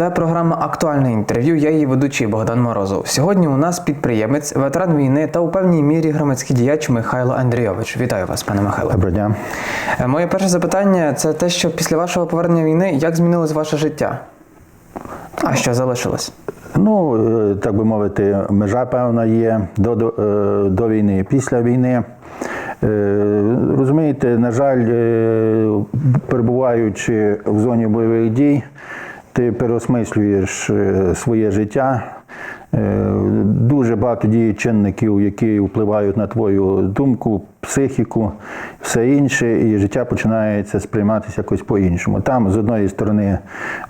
Це програма Актуальне інтерв'ю. Я її ведучий Богдан Морозов. Сьогодні у нас підприємець, ветеран війни та у певній мірі громадський діяч Михайло Андрійович. Вітаю вас, пане Михайло. Доброго дня. Е, Моє перше запитання це те, що після вашого повернення війни як змінилось ваше життя? А що залишилось? Ну, е, так би мовити, межа певна є до, до, е, до війни і після війни. Е, Розумієте, на жаль, е, перебуваючи в зоні бойових дій, ти переосмислюєш е, своє життя. Дуже багато діє чинників, які впливають на твою думку, психіку, все інше, і життя починається сприйматися якось по-іншому. Там, з одної сторони,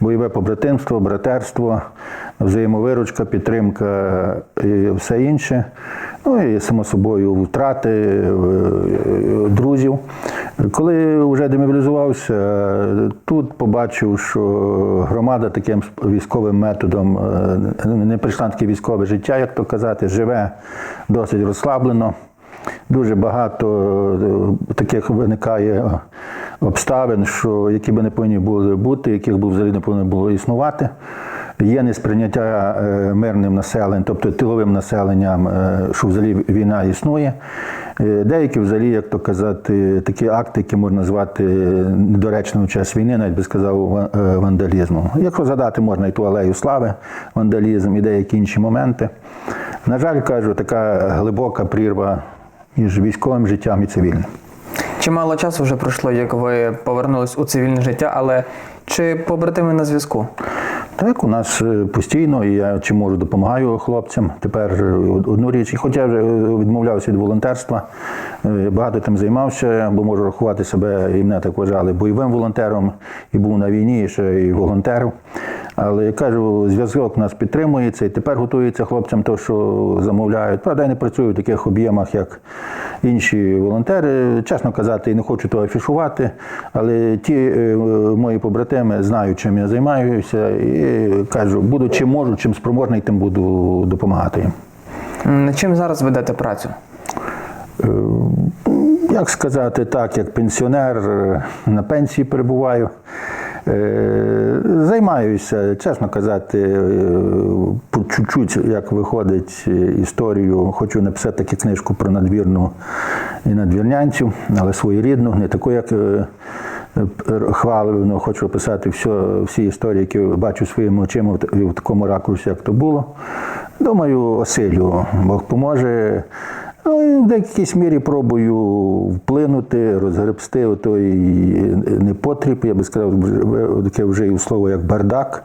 бойове побратимство, братерство, взаємовиручка, підтримка і все інше. Ну і само собою втрати е, друзів. Коли вже демобілізувався, тут побачив, що громада таким військовим методом е, не прийшла таке військове життя, як то казати, живе досить розслаблено. Дуже багато е, таких виникає обставин, що які би не повинні були бути, яких би взагалі не повинно було існувати. Є несприйняття е, мирним населенням, тобто тиловим населенням, е, що взагалі війна існує. Е, Деякі взагалі, як то казати, такі акти, які можна назвати недоречним час війни, навіть би сказав вандалізмом. Якщо згадати, можна і ту алею слави, вандалізм, і деякі інші моменти. На жаль, кажу, така глибока прірва між військовим життям і цивільним. Чимало часу вже пройшло, як ви повернулись у цивільне життя, але чи побратими на зв'язку? Так, у нас е, постійно, і я чи можу допомагаю хлопцям. Тепер е, одну річ, і хоча вже е, відмовлявся від волонтерства, багато тим займався, бо можу рахувати себе, і мене так вважали, бойовим волонтером, і був на війні, і ще і волонтером. Але я кажу, зв'язок у нас підтримується, і тепер готується хлопцям то, що замовляють. Правда, я не працюю в таких об'ємах, як інші волонтери. Чесно казати, не хочу того афішувати, але ті е, мої побратими знають, чим я займаюся, і кажу, буду чим можу, чим спроможний, тим буду допомагати їм. М, Над чим зараз ведете працю? Е, Як сказати так, як пенсіонер е, на пенсії перебуваю. Е, Займаюся, чесно казати, е, по чуть-чуть, як виходить е, історію. Хочу написати таку книжку про надвірну і надвірнянців, але своєрідну, не таку, як е, хваливно, хочу описати все, всі історії, які бачу своїми очима в такому ракурсі, як то було. Думаю, осилю, Бог поможе. Ну, в деякійсь мірі пробую вплинути, розгребсти той непотріб, я би сказав, вже- таке вже і слово як бардак.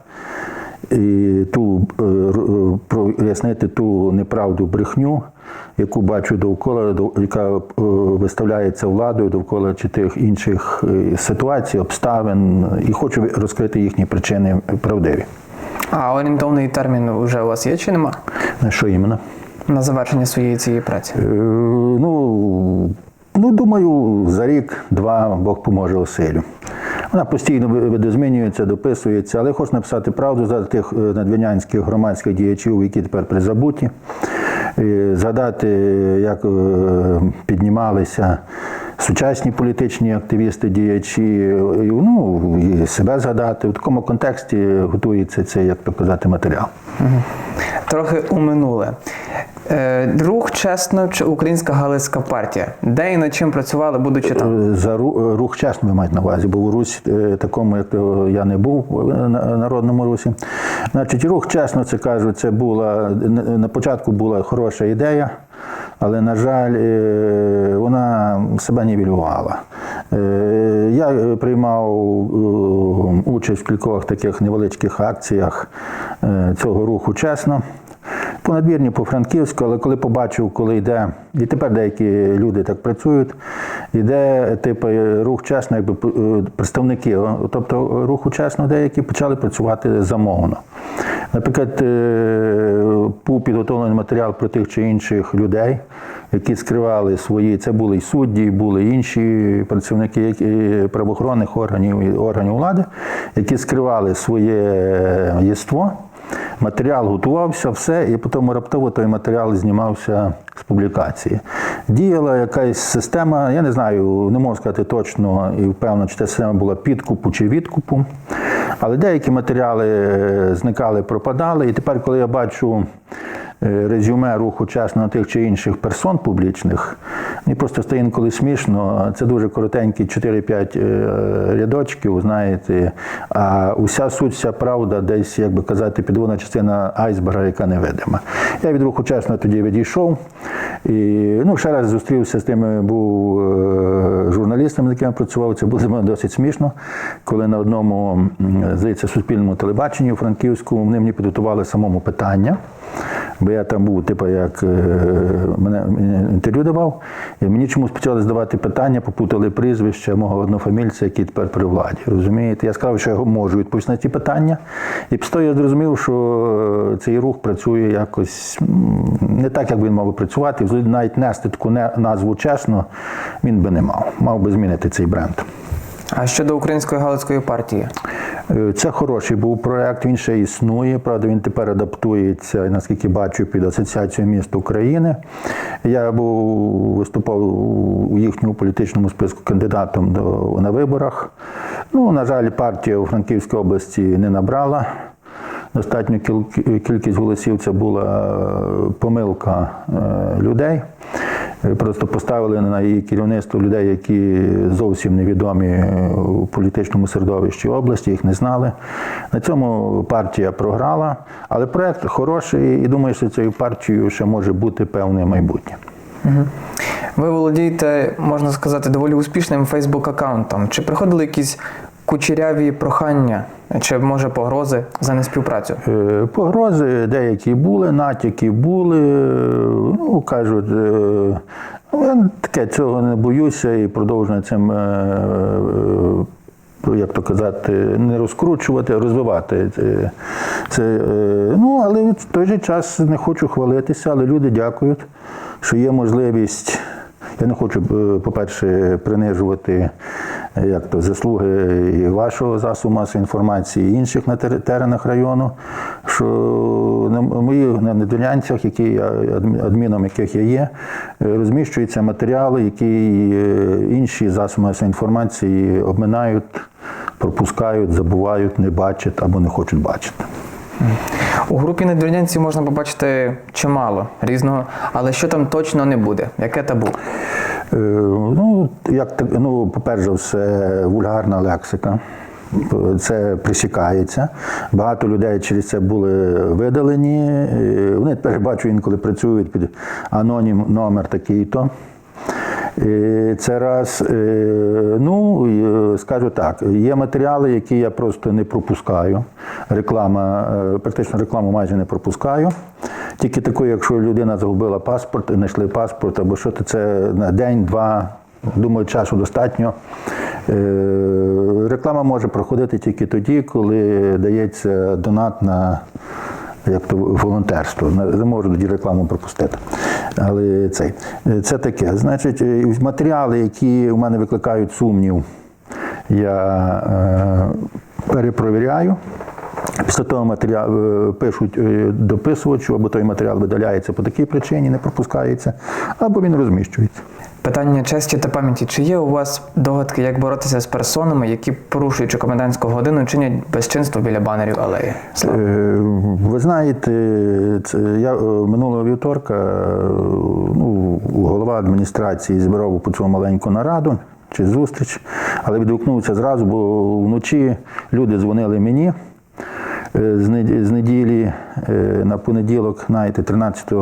І ту е, е, прояснити ту неправду брехню, яку бачу довкола, яка е, виставляється владою довкола чи тих інших е, ситуацій, обставин, і хочу розкрити їхні причини правдиві. А орієнтовний термін вже у вас є чи нема? На що іменно? На завершення своєї цієї праці? Е, Ну, ну, думаю, за рік-два Бог поможе оселю. Вона постійно змінюється, дописується, але хочу написати правду за тих надвінянських громадських діячів, які тепер призабуті. Е, Згадати, як е, піднімалися сучасні політичні активісти, діячі, е, ну, і себе згадати. В такому контексті готується цей, як то казати, матеріал. Трохи у минуле. Е, Рух чесно чи українська галицька партія. Де і над чим працювали, будучи там? Е, За ру- рух чесно ви маєте на увазі, бо у Русі е, такому, як е, я не був е, на народному Русі. Значить, рух чесно це кажу, це була на- початку була хороша ідея, але, на жаль, е, себе нівелювала. Е, Я е, приймав е, участь в кількох таких невеличких акціях цього руху чесно. По надвірні, по Франківську, але коли побачив, коли йде, і тепер деякі люди так працюють, йде типу рух чесно, якби представники, тобто руху чесно, деякі почали працювати замовно. Наприклад, був підготовлений матеріал про тих чи інших людей, які скривали свої, це були і судді, були інші працівники правоохоронних органів і органів влади, які скривали своє єство. Матеріал готувався, все, і потім раптово той матеріал знімався з публікації. Діяла якась система, я не знаю, не можу сказати точно і впевнено, чи ця система була підкупу чи відкупу. Але деякі матеріали е, зникали, пропадали. І тепер, коли я бачу резюме руху чесно тих чи інших персон публічних, мені просто стає інколи смішно. Це дуже коротенькі 4-5 е, рядочків, знаєте. А уся суть, вся правда, десь, як би казати, підводна частина айсберга, яка невидима. Я від руху чесно тоді відійшов. І ну, ще раз зустрівся з тими, був е, журналістом, з яким я працював. Це було досить смішно, коли на одному, здається, суспільному телебаченні у Франківську вони мені підготували самому питання. Бо я там був, типу, як е, мене інтерв'ю давав, і мені чомусь почали здавати питання, попутали прізвище мого однофамільця, який тепер при владі. Розумієте? Я сказав, що я можу відповісти на ті питання. І після того я зрозумів, що е, цей рух працює якось не так, як він мав би працювати. Навіть нести таку назву чесно, він би не мав. Мав би змінити цей бренд. А щодо Української галицької партії, Е, Це хороший був проект, він ще існує. Правда, він тепер адаптується, наскільки бачу, під Асоціацію міст України. Я був виступав у їхньому політичному списку кандидатом до, на виборах. Ну, на жаль, партія у Франківській області не набрала. Достатню кількість голосів це була е, помилка е, людей. Е, Просто поставили на її керівництво людей, які зовсім невідомі е, у політичному середовищі області, їх не знали. На цьому партія програла, але проект хороший і думаю, що цією партією ще може бути певне майбутнє. ви володієте, можна сказати, доволі успішним Фейсбук-аккаунтом. Чи приходили якісь кучеряві прохання, чи може погрози за неспівпрацю? Е, Погрози деякі були, натяки були. Ну, кажуть, е, таке цього не боюся і продовжую цим, е, як то казати, не розкручувати, а розвивати. Це, ну, але в той же час не хочу хвалитися, але люди дякують, що є можливість. Я не хочу, е, по-перше, принижувати е, як то, заслуги і вашого засобу масової інформації, і інших на теренах району, що на моїх на недолянцях, які я адміном яких я є, е, розміщуються матеріали, які інші засоби масової інформації обминають, пропускають, забувають, не бачать або не хочуть бачити. У групі недорівнянців можна побачити чимало різного, але що там точно не буде? Яке табу? Е, Ну, як ну, по-перше, все, вульгарна лексика. Це присікається. Багато людей через це були видалені. Е, Вони тепер бачу інколи працюють під анонім номер такий-то. Це раз. Е, Ну, е, скажу так, є матеріали, які я просто не пропускаю. Реклама, е, практично рекламу майже не пропускаю. Тільки таку, якщо людина загубила паспорт, знайшли паспорт або що, то це на день-два. Думаю, часу достатньо. Реклама може проходити тільки тоді, коли дається донат на як то волонтерство. Не можу тоді рекламу пропустити. Але цей, це таке. Значить, е, матеріали, які у мене викликають сумнів, я е, перепровіряю. Після того матеріал е, пишуть е, дописувачу, або той матеріал видаляється по такій причині, не пропускається, або він розміщується. Питання честі та пам'яті. Чи є у вас догадки, як боротися з персонами, які, порушуючи комендантську годину, чинять безчинство біля банерів алеї? Слава. Е, Ви знаєте, це я е, минулого вівторка е, ну, голова адміністрації збирав по цьому маленьку нараду чи зустріч, але відгукнувся зразу, бо вночі люди дзвонили мені. З неділі на понеділок, знаєте, 13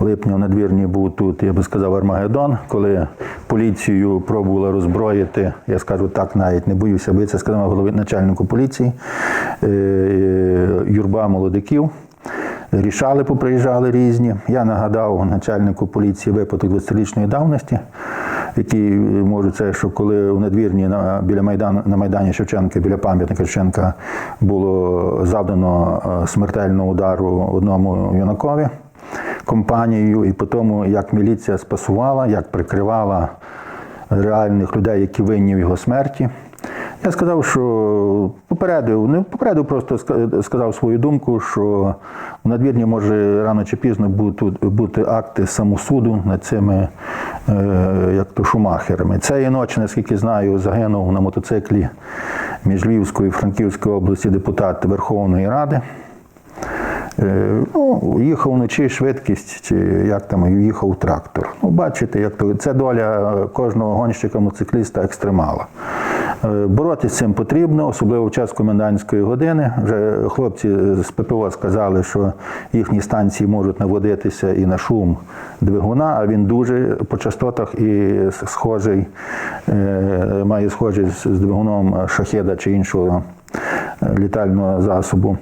липня в надвірні був тут, я би сказав, Армагеддон, коли поліцію пробували роззброїти, я скажу так, навіть не боюся, бо це сказав голові начальнику поліції, е, юрба молодиків. Рішали, поприїжджали різні. Я нагадав начальнику поліції випадок 20-річної давності, який е, можу це, що коли у надвірні на, біля Майдану, на Майдані Шевченка, біля пам'ятника Шевченка було завдано е, смертельного удару одному юнакові компанією, і по тому, як міліція спасувала, як прикривала реальних людей, які винні в його смерті. Я сказав, що попередив, не попередив, просто ска- сказав свою думку, що у надвірні може рано чи пізно бути, бути акти самосуду над цими е, як то шумахерами. Цієї ночі, наскільки знаю, загинув на мотоциклі між Львівською і Франківською області депутат Верховної Ради. Е, Ну, їхав вночі швидкість, чи як там їхав трактор. Ну, бачите, як то це доля кожного гонщика мотоцикліста екстремала. Е, Боротися з цим потрібно, особливо в час комендантської години. Вже хлопці з ППО сказали, що їхні станції можуть наводитися і на шум двигуна, а він дуже по частотах і схожий, е, має схожий з двигуном шахеда чи іншого літального засобу.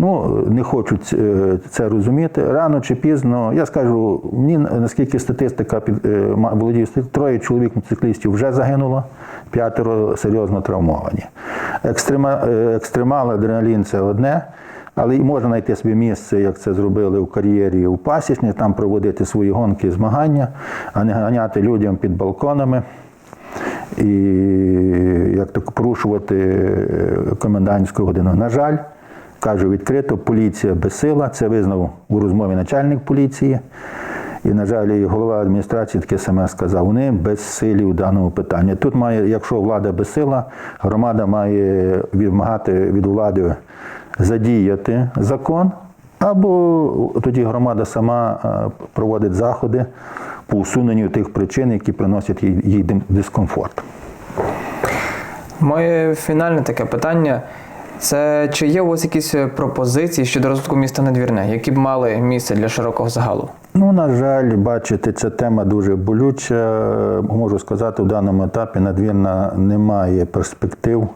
Ну, не хочуть е, це розуміти. Рано чи пізно, я скажу, мені наскільки статистика під е, володіє троє чоловік мотоциклістів вже загинуло, п'ятеро серйозно травмовані. Екстрема, е, екстремал, адреналін це одне. Але і можна знайти собі місце, як це зробили в кар'єрі у Пасічні, там проводити свої гонки, і змагання, а не ганяти людям під балконами і як то порушувати комендантську годину. На жаль, кажу відкрито, поліція безсила, це визнав у розмові начальник поліції. І, на жаль, голова адміністрації таке саме сказав. Вони безсилі у даному питанні. Тут має, якщо влада безсила, громада має вимагати від влади задіяти закон, або тоді громада сама е, проводить заходи по усуненню тих причин, які приносять їй дискомфорт. Моє фінальне таке питання. Це чи є у вас якісь пропозиції щодо розвитку міста Надвірне, які б мали місце для широкого загалу? Ну, на жаль, бачите, ця тема дуже болюча. Можу сказати, в даному етапі надвірна немає перспектив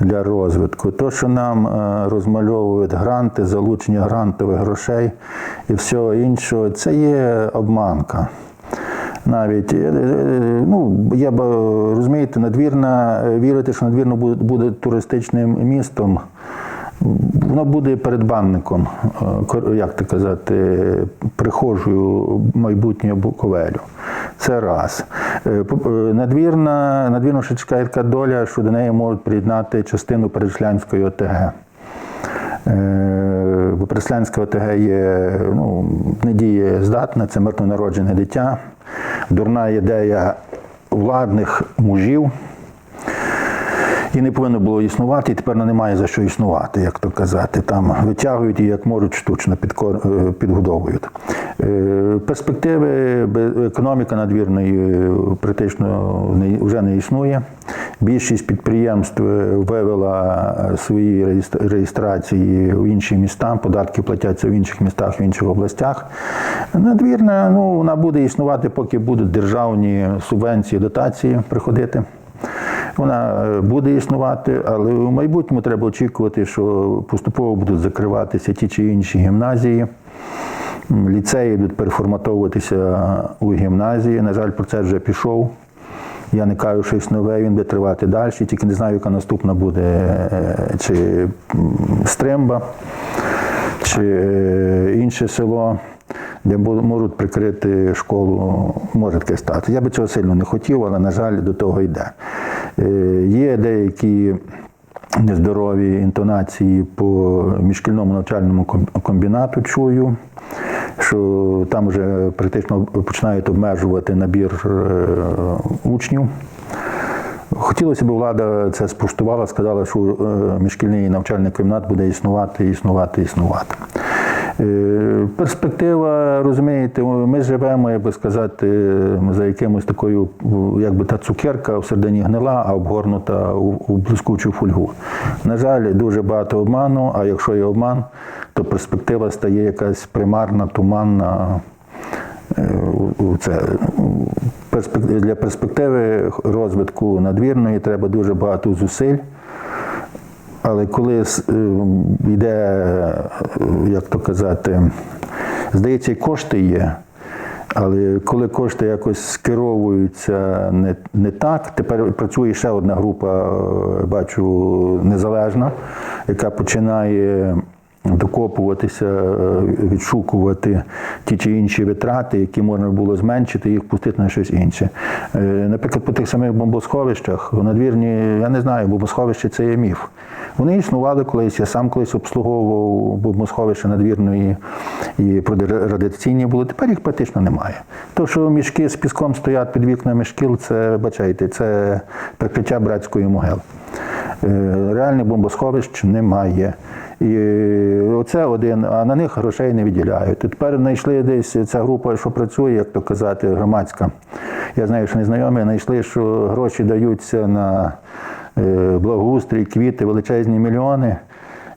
для розвитку. То, що нам е, розмальовують гранти, залучення грантових грошей і всього іншого, це є обманка. Навіть е, е, ну я б е, розумієте, надвірна е, вірити, що надвірно буде, туристичним містом. Воно буде передбанником, е, як то казати, прихожою майбутнього Буковелю. Це раз. Е, е, Надвірна, надвірно ще чекає така доля, що до неї можуть приєднати частину Переслянської ОТГ. Е, Бо Преслянська ОТГ є ну, недієздатна, це мертвонароджене дитя, дурна ідея владних мужів. І не повинно було існувати, і тепер немає за що існувати, як то казати. Там витягують і як можуть штучно е, підгодовують. Е, Перспективи економіка надвірної е, практично вже не існує. Більшість підприємств вивела свої реєстрації в інші міста, податки платяться в інших містах, в інших областях. Надвірна ну, вона буде існувати, поки будуть державні субвенції, дотації приходити. Вона е, буде існувати, але в майбутньому треба очікувати, що поступово будуть закриватися ті чи інші гімназії. Ліцеї будуть переформатовуватися у гімназії. На жаль, процес вже пішов. Я не кажу щось нове, він буде тривати далі, тільки не знаю, яка наступна буде е, чи Стримба, чи е, інше село, де можуть прикрити школу, може таке стати. Я би цього сильно не хотів, але, на жаль, до того йде. Е, Є деякі нездорові інтонації по міжшкільному навчальному комбінату чую, що там вже практично починають обмежувати набір е, учнів. Хотілося б, влада це спростувала, сказала, що е, міжшкільний навчальний комбінат буде існувати, існувати, існувати. Е, Перспектива, розумієте, ми живемо, як би сказати, за якимось такою, якби та цукерка всередині гнила, а обгорнута у, блискучу фольгу. На жаль, дуже багато обману, а якщо є обман, то перспектива стає якась примарна, туманна. Е, це. Для перспективи розвитку надвірної треба дуже багато зусиль. Але коли е, йде, е, як то казати, здається, і кошти є. Але коли кошти якось скеровуються не, не так, тепер працює ще одна група, е, бачу, незалежна, яка починає докопуватися, відшукувати ті чи інші витрати, які можна було зменшити, їх пустити на щось інше. Наприклад, по тих самих бомбосховищах, надвірні, я не знаю, бомбосховище це є міф. Вони існували колись, я сам колись обслуговував бомбосховище надвірної і радіаційні були. Тепер їх практично немає. То, що мішки з піском стоять під вікнами шкіл, це, бачайте, це прикриття братської могили. Е, Реальних бомбосховищ немає. І оце один, а на них грошей не виділяють. І тепер знайшли десь ця група, що працює, як то казати, громадська. Я знаю, що незнайомі знайшли, що гроші даються на благоустрій, квіти, величезні мільйони.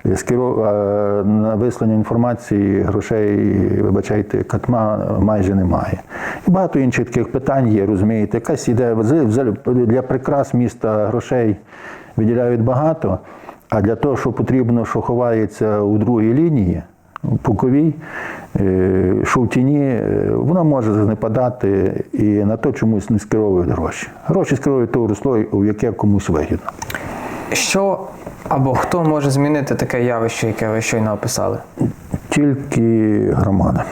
Е, а На вислання інформації грошей, вибачайте, катма майже немає. І багато інших таких питань є, розумієте. Якась іде для прикрас міста грошей виділяють багато, а для того, що потрібно, що ховається у другій лінії, Пуковій, е, що в тіні, е, воно може занепадати і на то чомусь не скеровують гроші. Гроші скеровують то русло, у яке комусь вигідно. Що або хто може змінити таке явище, яке ви щойно описали? Тільки громада.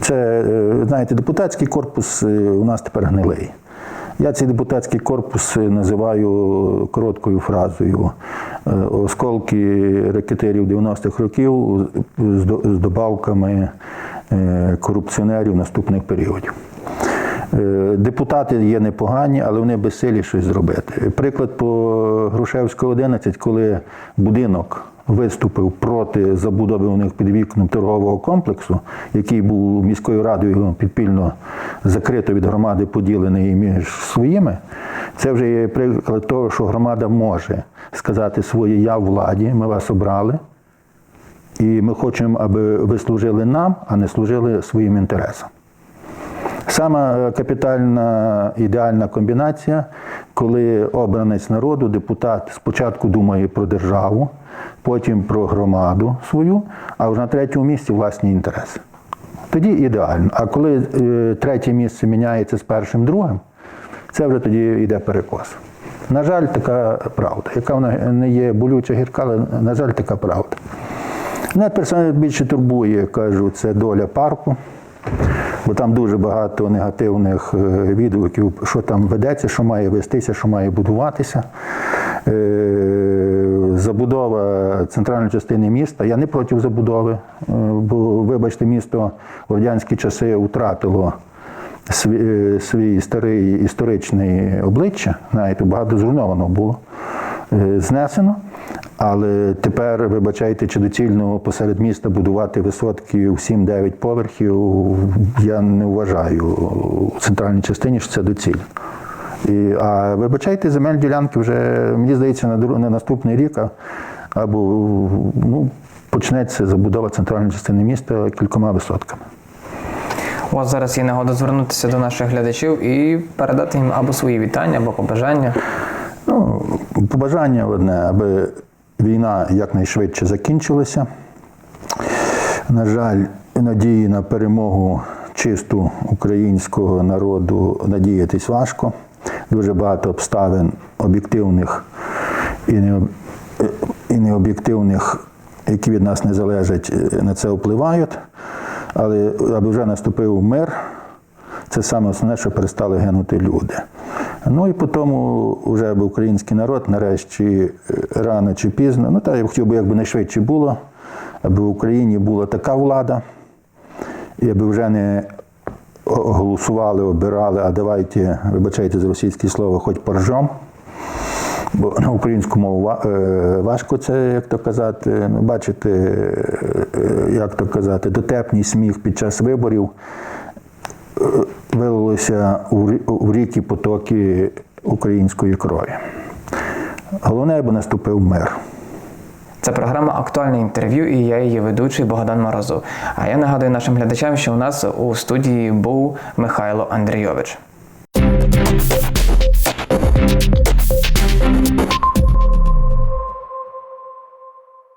Це, е, знаєте, депутатський корпус у нас тепер гнилий. Я цей депутатський корпус називаю короткою фразою е, осколки ракетерів 90-х років з добавками е, корупціонерів наступних періодів. Е, Депутати є непогані, але вони безсилі щось зробити. Приклад по Грушевського 11, коли будинок виступив проти забудови у них під вікном торгового комплексу, який був міською радою підпільно закрито від громади, поділений між своїми. Це вже є приклад того, що громада може сказати своє я владі, ми вас обрали. І ми хочемо, аби ви служили нам, а не служили своїм інтересам. Сама е, капітальна ідеальна комбінація, коли обранець народу, депутат спочатку думає про державу, потім про громаду свою, а вже на третьому місці власні інтереси. Тоді ідеально. А коли е, третє місце міняється з першим другим, це вже тоді йде перекос. На жаль, така правда, яка вона не є болюча гірка, але на жаль, така правда. Мене персонально більше турбує, кажу, це доля парку, бо там дуже багато негативних е, відгуків, що там ведеться, що має вестися, що має будуватися. Е, Забудова центральної частини міста. Я не проти забудови, е, бо, вибачте, місто в радянські часи втратило свій, свій старий історичний обличчя, знаєте, багато зруйновано було, знесено. Але тепер, вибачайте, чи доцільно посеред міста будувати висотки в 7-9 поверхів, я не вважаю у центральній частині, що це доцільно. І, а вибачайте, земельні ділянки вже, мені здається, на, на наступний рік або ну, почнеться забудова центральної частини міста кількома висотками. У вас зараз є нагода звернутися до наших глядачів і передати їм або свої вітання, або побажання. Ну, побажання одне, аби війна якнайшвидше закінчилася. На жаль, надії на перемогу чисту українського народу надіятись важко. Дуже багато обставин об'єктивних і не, і необ'єктивних, які від нас не залежать, е, на це впливають. Але аби вже наступив мир, це саме основне, що перестали гинути люди. Ну і по тому вже український народ нарешті е, рано чи пізно, ну та я б хотів би, якби найшвидше було, аби в Україні була така влада, і аби вже не голосували, обирали, а давайте, вибачайте за російське слово, хоч поржом. Бо на українську мову е, важко це, як то казати, ну, бачите, е, як то казати, дотепний сміх під час виборів вилилося у рі- у ріки потоки української крові. Головне, аби наступив мир. Це програма Актуальне інтерв'ю і я її ведучий Богдан Морозов. А я нагадую нашим глядачам, що у нас у студії був Михайло Андрійович.